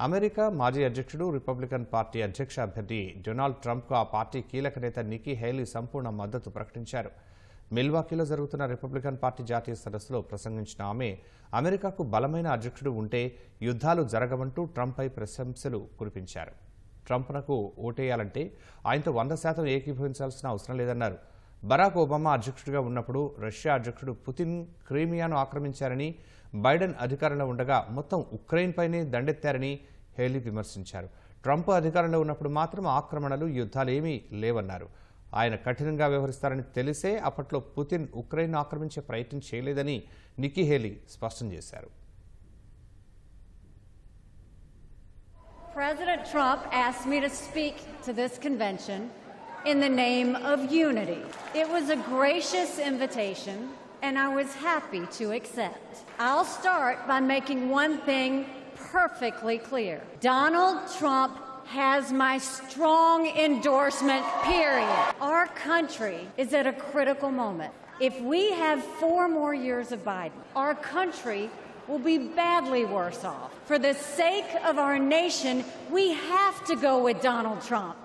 America మాజీ అధ్యక్షుడు Republican party అధ్యక్ష అభ్యర్థి డొనాల్డ్ ట్రంప్కు ఆ పార్టీ కీలక నేత నికీ హేలీ సంపూర్ణ మద్దతు ప్రకటించారు. మిల్వాకీలో జరుగుతున్న రిపబ్లికన్ పార్టీ జాతీయ సదస్సులో ప్రసంగించిన ఆమె అమెరికాకు బలమైన అధ్యక్షుడు ఉంటే యుద్ధాలు జరగవంటూ ట్రంప్పై ప్రశంసలు కురిపించారు. ట్రంప్నకు ఓటేయాలంటే ఆయనతో వంద శాతం ఏకీభవించాల్సిన అవసరం లేదన్నారు. బరాక్ ఒబామా అధ్యక్షుడిగా ఉన్నప్పుడు రష్యా అధ్యక్షుడు పుతిన్ క్రీమియాను ఆక్రమించారని బైడెన్ అధికారంలో ఉండగా మొత్తం ఉక్రెయిన్పైనే దండెత్తారని హేలీ విమర్శించారు. ట్రంప్ అధికారంలో ఉన్నప్పుడు మాత్రం ఆక్రమణలు యుద్ధాలేమీ లేవన్నారు. ఆయన కఠినంగా వ్యవహరిస్తారని తెలిసే అప్పట్లో పుతిన్ ఉక్రెయిన్ ఆక్రమించే ప్రయత్నం చేయలేదని నిక్కీ హేలీ స్పష్టం చేశారు. President Trump asked me to speak to this convention. In the name of unity. It was a gracious invitation, and I was happy to accept. I'll start by making one thing perfectly clear Donald Trump has my strong endorsement, period. Our country is at a critical moment. If we have four more years of Biden, our country will be badly worse off. For the sake of our nation, we have to go with Donald Trump.